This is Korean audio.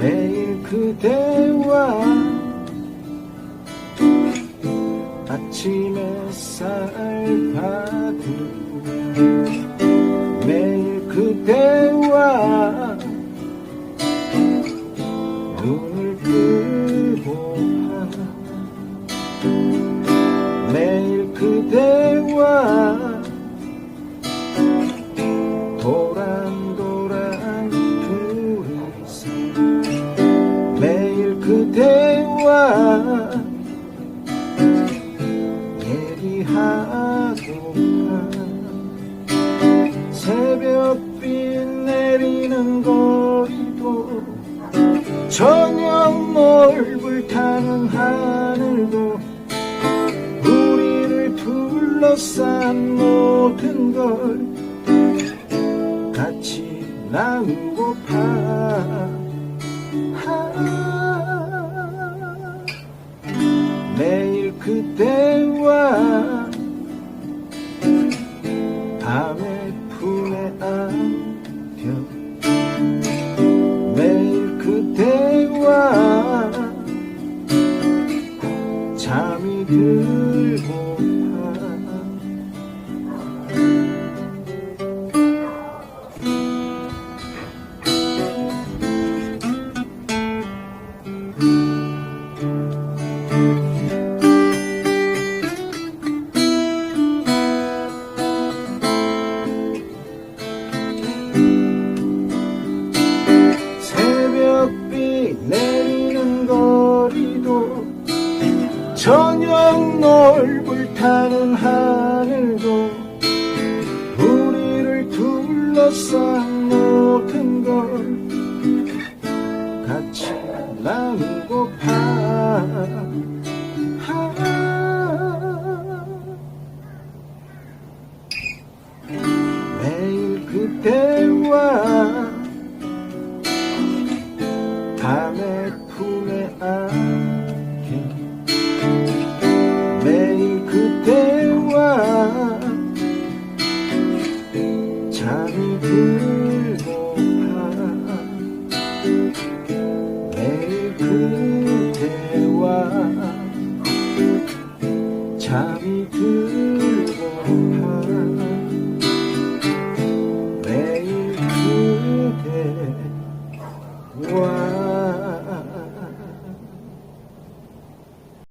매일 아침 햇살 받으고 매일 그대와 눈을 뜨고 하 매일 그대와 도란도란 둘이서 매일 그대와 얘기하고파 새벽비 내리는 거리도 저녁 몰불 타는 하늘도 우리를 둘러싼 모든 걸 같이 나누고파 밤에 품에 안겨 매일 그대와 잠이 들고 파 저녁 놀불 타는 하늘도 우리를 둘러싼 모든 걸 같이 나누 잠이 들고파 매일 그대와 잠이 들고파 매일 그대 와